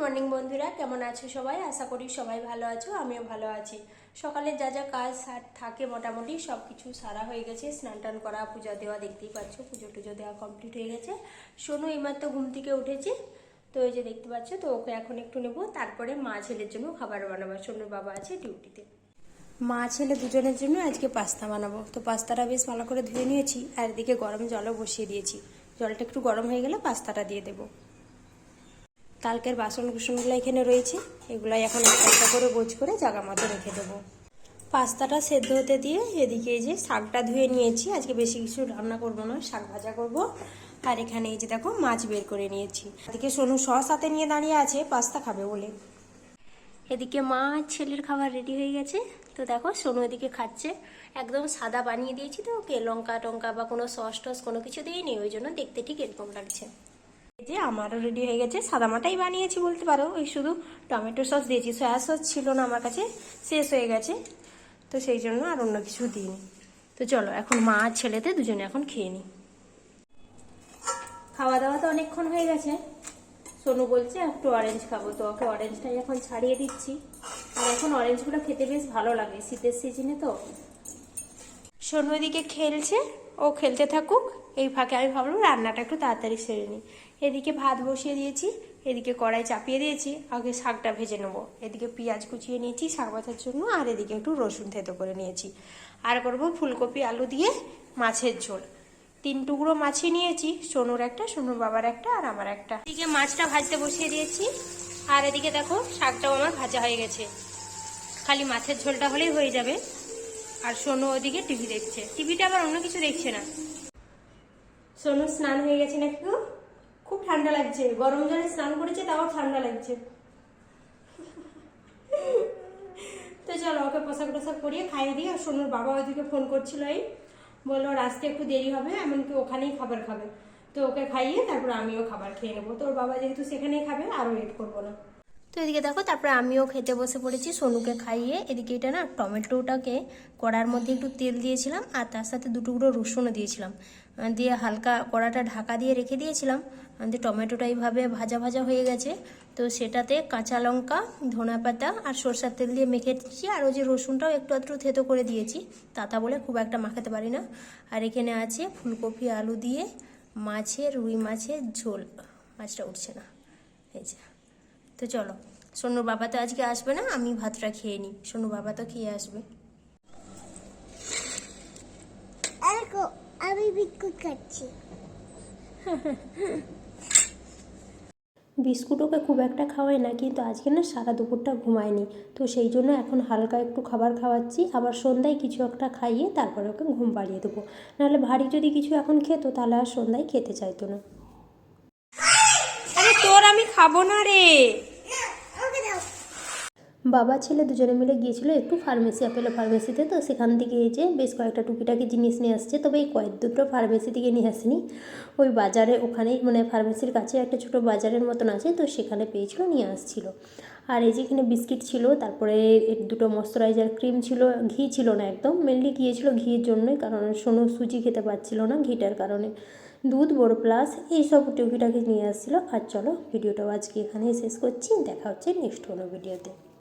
Morning বন্ধুরা, কেমন আছো সবাই? আশা করি সবাই ভালো আছো, আমিও ভালো আছি। সকালে যা যা কাজ থাকে মোটামুটি সব কিছু সারা হয়ে গেছে, স্নান টান করা, পূজা দেওয়া দেখতেই পাচ্ছ, পুজো টুজো দেওয়া কমপ্লিট হয়ে গেছে। সোনু এইমাত্র ঘুম থেকে উঠেছে, তো এই যে দেখতে পাচ্ছ, তো ওকে এখন একটু নেব, তারপরে মা ছেলের জন্য খাবার বানাবো, সোনুর বাবা আছে ডিউটিতে মা ছেলে দুজনের জন্য আজকে পাস্তা বানাবো, তো পাস্তাটা বেশ ভালো করে ধুয়ে নিয়েছি, আর এদিকে গরম জলও বসিয়ে দিয়েছি। জলটা একটু গরম হয়ে গেলে পাস্তাটা দিয়ে দেবো। কালকের বাসন কুসনগুলো এখানে রয়েছে। এগুলাই এখন একটা করে গোছ করে জাগা মতো রেখে দেবো। পাস্তাটা সেদ্ধ হতে দিয়ে এদিকে এই যে শাকটা ধুয়ে নিয়েছি। আজকে বেশি কিছু রান্না করব না, শাক ভাজা করব। আর এখানে এই যে দেখো মাছ বের করে নিয়েছি। এদিকে সোনু সস হাতে নিয়ে দাঁড়িয়ে আছে, পাস্তা খাবে বলে। এদিকে মা ছেলের খাবার রেডি হয়ে গেছে। তো দেখো সোনু এদিকে খাচ্ছে। একদম সাদা বানিয়ে দিয়েছি তো, ওকে লঙ্কা টঙ্কা বা কোনো সস টস কোনো কিছু দিইনি, ওই জন্য দেখতে ঠিক এরকম লাগছে। যে আমারও রেডি হয়ে গেছে। সাদামাটাই বানিয়েছি বলতে পারো। ওই শুধু টমেটো সস দিয়েছি। সয়া সস ছিল না আমার কাছে। শেষ হয়ে গেছে। তো সেই জন্য আর অন্য কিছু দিইনি। তো চলো, এখন মা আর ছেলেতে দুজনে এখন খেয়ে নিই খাওয়া দাওয়া তো অনেকক্ষণ হয়ে গেছে। সোনু বলছে, একটু অরেঞ্জ খাব। তো ওকে অরেঞ্জটাই এখন ছাড়িয়ে দিচ্ছি। আর এখন অরেঞ্জগুলো খেতে বেশ ভালো লাগে। শীতের সিজনে তো সোনু এদিকে খেলছে, ও খেলতে থাকুক, এই ফাঁকে আমি ভাবলাম রান্নাটা একটু তাড়াতাড়ি সেরে নিই। এদিকে ভাত বসিয়ে দিয়েছি, এদিকে কড়াই চাপিয়ে দিয়েছি, আগে শাকটা ভেজে নেব। এদিকে পেঁয়াজ কুচিয়ে নিয়েছি, শাক ভাজার জন্য, আর এদিকে একটু রসুন থেতো করে নিয়েছি। আর করব ফুলকপি, আলু দিয়ে মাছের ঝোল। তিন টুকরো মাছই নিয়েছি, সোনুর একটা, সোনুর বাবার একটা, আর আমার একটা। এদিকে মাছটা ভাজতে বসিয়ে দিয়েছি, আর এদিকে দেখো শাকটাও আমার ভাজা হয়ে গেছে। খালি মাছের ঝোলটা হলেই হয়ে যাবে। আর সোনু ওদিকে টিভি দেখছে। টিভিটা আবার অন্য কিছু দেখছে না। সোনু, স্নান হয়ে গেছে নাকি? খুব ঠান্ডা লাগছে। গরম জলে স্নান করেছে, তাও ঠান্ডা লাগছে। তো চলো, ওকে পোশাক টোশাক পরিয়ে খাইয়ে দিই আর সোনুর বাবা ওইদিকে ফোন করছিল এই। বলল আসতে একটু দেরি হবে, এমনকি ওখানেই খাবার খাবে। তো ওকে খাইয়ে তারপর আমিও খাবার খেয়ে নেব। তোর বাবা যেহেতু সেখানেই খাবে আর ওয়েট করব না। তো এদিকে দেখো, তারপরে আমিও খেতে বসে পড়েছি, সোনুকে খাইয়ে। এদিকে এটা না টমেটোটাকে কড়ার মধ্যে একটু তেল দিয়েছিলাম, আর তার সাথে দুটুকরো রসুনও দিয়েছিলাম। দিয়ে হালকা কড়াটা ঢাকা দিয়ে রেখে দিয়েছিলাম। দিয়ে টমেটোটা এইভাবে ভাজা ভাজা হয়ে গেছে। তো সেটাতে কাঁচা লঙ্কা, ধনা পাতা আর সরষার তেল দিয়ে মেখে দিচ্ছি আর ওই যে রসুনটাও একটু একটু থেতো করে দিয়েছি। তাতা বলে খুব একটা মাখাতে পারি না। আর এখানে আছে ফুলকপি, আলু দিয়ে মাছের, রুই মাছের ঝোল। মাছটা উঠছে না। এই যে। তো চলো সোনুর বাবা তো আজকে আসবে না আমি ভাতটা খেয়ে নিই। সোনুর বাবা তো খেয়ে আসবে। আমি বিস্কুট খাচ্ছি। বিস্কুট ওকে খুব একটা খাওয়াই না কিন্তু আজকে না সারা দুপুরটা ঘুমায়নি। তো সেই জন্য এখন হালকা একটু খাবার খাওয়াচ্ছি আবার সন্ধ্যায় কিছু একটা খাইয়ে তারপরে ওকে ঘুম পাড়িয়ে দেবো। নাহলে ভারী যদি কিছু এখন খেতো তাহলে আর সন্ধ্যায় খেতে চাইতো না। খাব না রে। বাবা, ছেলে দুজনে মিলে গিয়েছিল একটু ফার্মেসি অ্যাপেলো ফার্মেসিতে তো। সেখান থেকে যে বেশ কয়েকটা টুকিটাকি জিনিস নিয়ে আসছে। তবে এই কয়েক দুটো ফার্মেসি থেকে নিয়ে আসেনি। ওই বাজারে ওখানেই মানে ফার্মেসির কাছে একটা ছোট বাজারের মতন আছে। তো সেখানে পেয়েছিল, নিয়ে আসছিল। আর এই যেখানে বিস্কিট ছিল, তারপরে দুটো ময়শ্চারাইজার ক্রিম ছিল, ঘি ছিল না একদম। মেনলি গিয়েছিল ঘিয়ের জন্যই, কারণ সোনু সুজি খেতে পারছিল না ঘিটার কারণে। দুধ, বড় প্লাস এইসব টুকিটাকি নিয়ে আসছিল। আর চলো, ভিডিওটাও আজকে এখানেই শেষ করছি। দেখা হচ্ছে নেক্সট কোনো ভিডিওতে